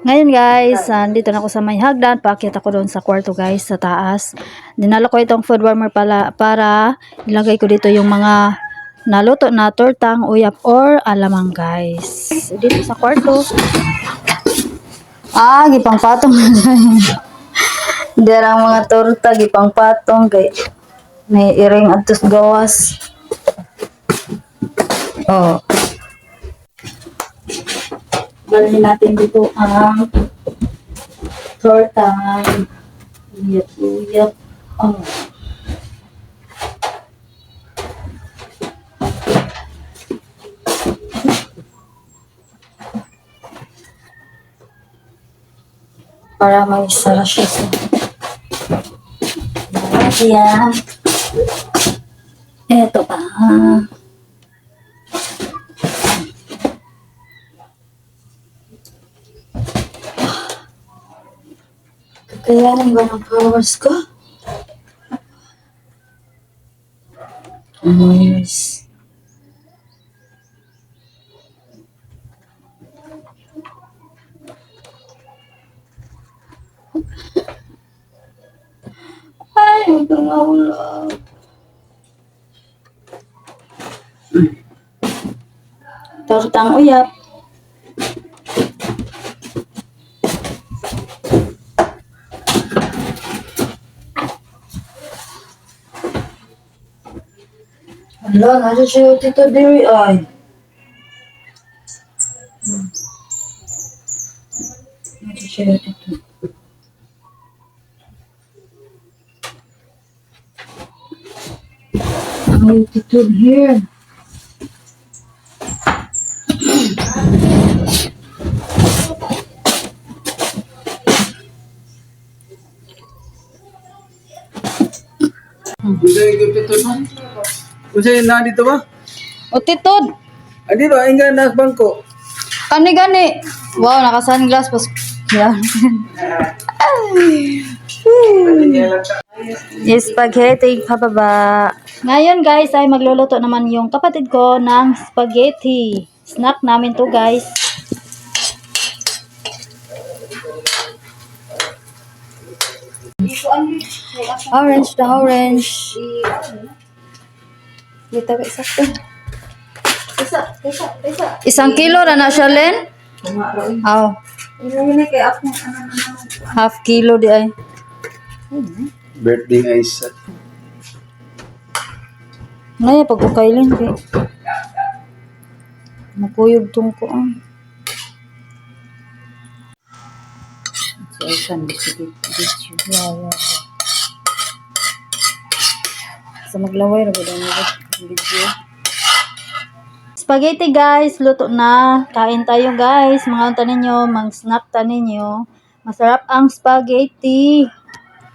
Ngayon guys, andito na ako sa may hagdan. Paakyat ako doon sa kwarto guys, sa taas. Dinala ko itong food warmer pala, para ilagay ko dito yung mga naluto na tortang, uyap, or alamang guys. Dito sa kwarto. Ah, gipang patong. Derang mga torta, gipang patong. Kay, may iring atos gawas. Oh. Balhin natin dito ang torta. Uyap, uyap. Oh. Para may sara siya sa Malagyan. Eto pa. Ng powers ko? Nice. Ay, kang mahulog. Tortang uyap. Wala, nasa siya tito diri ay. Nasa siya tito. Ay, tito here. Yung dito no? Unsa na dito ba? O titod, Adi ba ingga nas bangko? kani gani. Wow, naka-sunglass pas. Yan. Spaghetti pababa. Ngayon guys ay magluluto naman yung kapatid ko ng spaghetti. Snack namin to guys. Orange the orange. Dito ka isa to. Isang kilo na na siya, Len? Aw. Half kilo di ay. Birthday ay isa. Ngaya pag ukailin kay. Nakuyog tong ko ah. So, isan sige video. Yeah, yeah. Sa maglaway ra gud ang video. Spaghetti guys, luto na. Kain tayo guys. Mga unta ninyo, mang snack ta ninyo. Masarap ang spaghetti.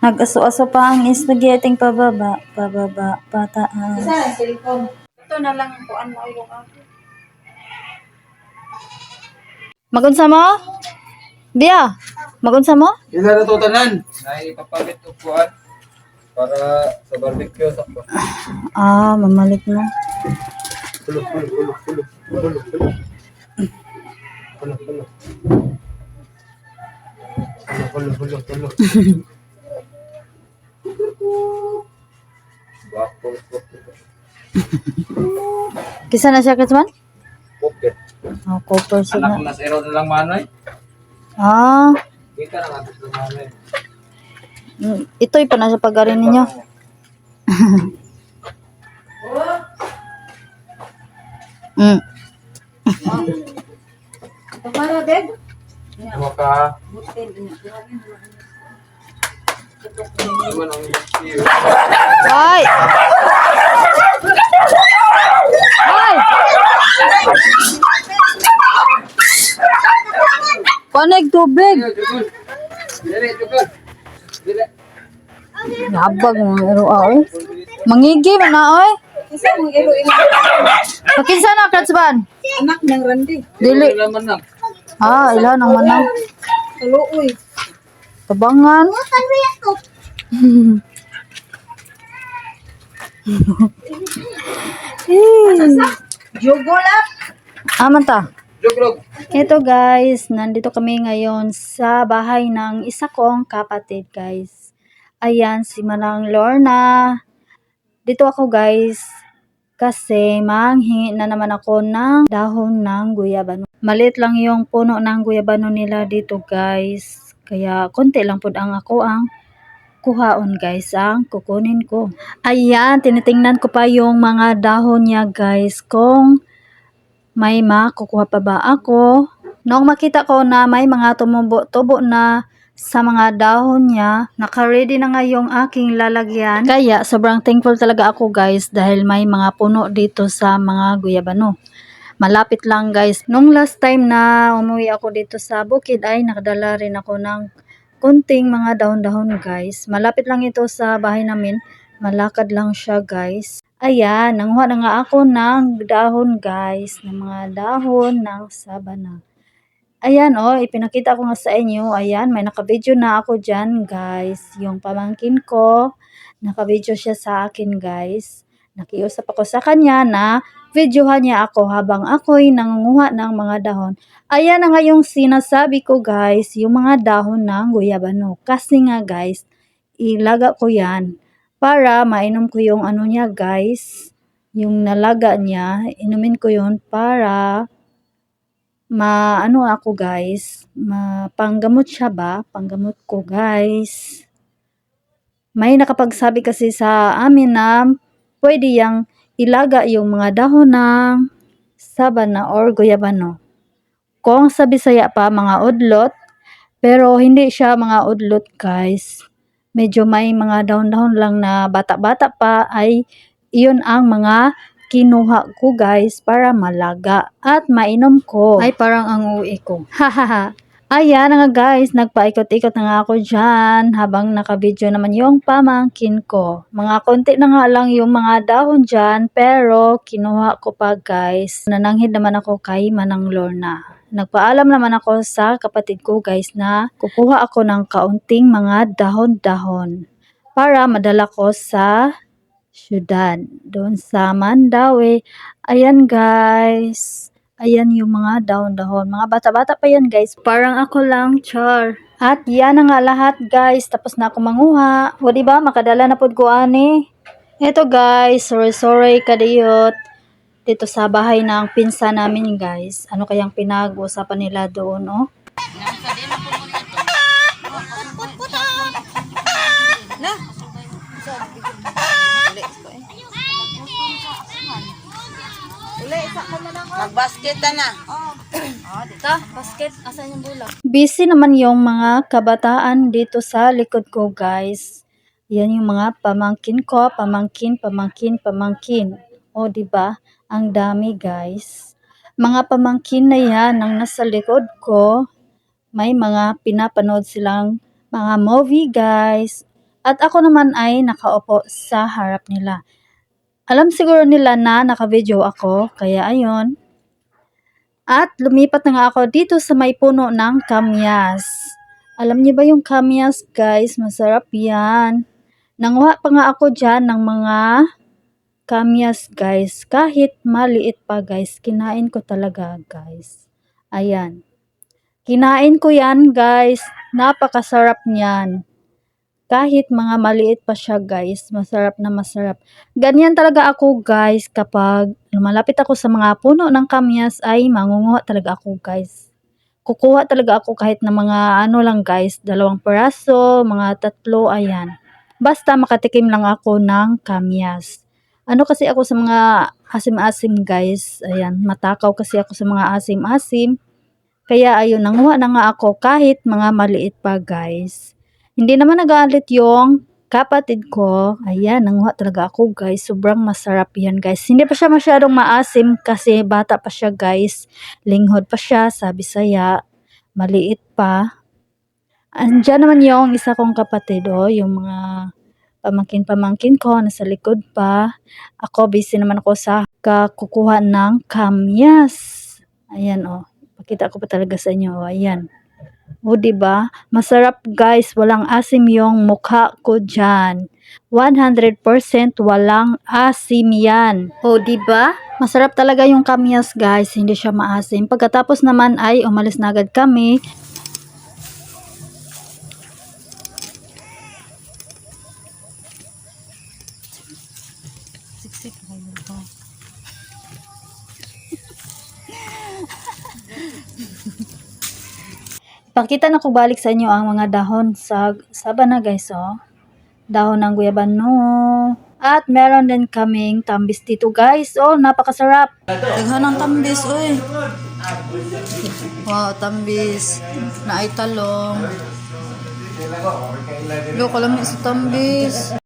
Nag-aso-aso pa ang spaghetti pababa, pababa, pataas. Ito na lang ang kuan mo yung ako. Magunsa mo? Bia, magunsa mo? Ila na to tanan. Nay papalit og kuan para sa barbecue sa ko. Ah, mamalit mo. Pulo pulo pulo pulo pulo pulo. Pulo pulo. Pulo pulo pulo pulo. Bapo Kisa na siya katman? Pocket. Ah, copper Anak siya ko na zero na lang manoy. Ah, Kita na nga sa manoy. Ito'y pa na sa pag-arin ninyo. Mm. Para ded. Ka? Iwan ang video. Ay! Ay! Panig tubig. Dire, jukol. Nabag mo ero ay. Mangigi man na oy. Kasi mo ilo ilo Pakinsa na kratsban. anak ng Randy. Dili. Dili naman na. Ah, ilan ang manang. Kaluoy. Tabangan. Jugo lang. Aman ta. Ito guys, nandito kami ngayon sa bahay ng isa kong kapatid guys. Ayan, si Manang Lorna. Dito ako guys, kasi manghingi na naman ako ng dahon ng guyabano. Maliit lang yung puno ng guyabano nila dito guys. Kaya konti lang po ang ako ang kuhaon guys ang kukunin ko. Ayan, tinitingnan ko pa yung mga dahon niya guys kung may makukuha pa ba ako. Noong makita ko na may mga tumubo-tubo na sa mga dahon niya, naka-ready na nga yung aking lalagyan. Kaya sobrang thankful talaga ako guys dahil may mga puno dito sa mga guyabano. Malapit lang guys. Nung last time na umuwi ako dito sa bukid ay nakadala rin ako ng kunting mga dahon-dahon guys. Malapit lang ito sa bahay namin. Malakad lang siya guys. Ayan, nanguha na nga ako ng dahon guys, ng mga dahon ng sabana. Ayan oh, ipinakita ko nga sa inyo. Ayan, may naka-video na ako dyan guys. Yung pamangkin ko, naka-video siya sa akin guys. Nakiusap ako sa kanya na videohan niya ako habang ako'y nangunguha ng mga dahon. Ayan na nga yung sinasabi ko guys, yung mga dahon ng guyabano. Kasi nga guys, ilaga ko yan para mainom ko yung ano niya guys, yung nalaga niya, inumin ko yun para maano ako guys, mapanggamot siya ba? Panggamot ko guys. May nakapagsabi kasi sa amin na pwede yang ilaga yung mga dahon ng sabana or guyabano. Kung sa Bisaya pa mga udlot, pero hindi siya mga udlot guys medyo may mga dahon-dahon lang na bata-bata pa ay iyon ang mga kinuha ko guys para malaga at mainom ko. Ay parang ang uwi ko. Hahaha. Ayan na nga guys, nagpaikot-ikot na nga ako dyan habang nakabidyo naman yung pamangkin ko. Mga konti na nga lang yung mga dahon dyan pero kinuha ko pa guys. Nananghid naman ako kay Manang Lorna. Nagpaalam naman ako sa kapatid ko guys na kukuha ako ng kaunting mga dahon-dahon para madala ko sa syudad. Doon sa Mandawi. Ayan guys. Ayan yung mga dahon-dahon. Mga bata-bata pa yan guys. Parang ako lang, char. At yan na nga lahat guys. Tapos na ako manguha. O diba, makadala na po ko ani. Eto guys, sorry sorry kadiyot dito sa bahay ng pinsa namin guys. Ano kayang pinag-uusapan nila doon, oh? Mag-basket na. Ta, basket, asan yung bulak? Busy naman yung mga kabataan dito sa likod ko, guys. Yan yung mga pamangkin ko, pamangkin, pamangkin, pamangkin. O, di ba? Ang dami, guys. Mga pamangkin na yan ang nasa likod ko. May mga pinapanood silang mga movie, guys. At ako naman ay nakaupo sa harap nila. Alam siguro nila na naka-video ako, kaya ayun, at lumipat na nga ako dito sa may puno ng kamyas. Alam niyo ba yung kamyas guys? Masarap yan. Nanguha pa nga ako dyan ng mga kamyas guys. Kahit maliit pa guys, kinain ko talaga guys. Ayan. Kinain ko yan guys. Napakasarap niyan. Kahit mga maliit pa siya guys, masarap na masarap. Ganyan talaga ako guys kapag lumalapit ako sa mga puno ng kamyas ay mangunguha talaga ako guys. Kukuha talaga ako kahit na mga ano lang guys, dalawang peraso, mga tatlo, ayan. Basta makatikim lang ako ng kamyas. Ano kasi ako sa mga asim-asim guys, ayan, matakaw kasi ako sa mga asim-asim. Kaya ayun, nanguha na nga ako kahit mga maliit pa guys. Hindi naman nagalit yung kapatid ko. Ayan, nanguha talaga ako guys. Sobrang masarap yan guys. Hindi pa siya masyadong maasim kasi bata pa siya guys. Linghod pa siya, sabi saya. Maliit pa. Andiyan naman yung isa kong kapatid, oh, yung mga pamangkin-pamangkin ko, nasa likod pa. Ako, busy naman ako sa kakukuha ng kamyas. Ayan, oh. Pakita ko pa talaga sa inyo, oh, ayan. O, di ba? Masarap guys, walang asim yung mukha ko dyan. 100% walang asim yan. O, di ba? Masarap talaga yung kamyas, guys. Hindi siya maasim. Pagkatapos naman ay umalis na agad kami. Pakita na ko balik sa inyo ang mga dahon sa sabana guys oh. Dahon ng guyabano. At meron din kaming tambis dito guys. Oh, napakasarap. Daghan ng tambis, oy. Wow, tambis. Na ay talong. Lo, kalami sa tambis.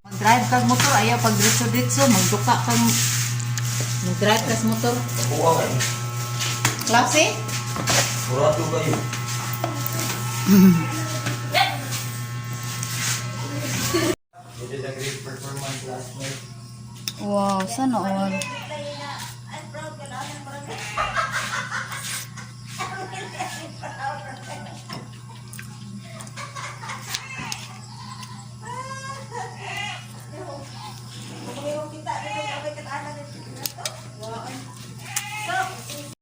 Mag-drive kag motor, ayaw pag ditso-ditso, magduka kang Nag-drive motor. Kuat sih? Kuat tuh kayu. Wow, sana.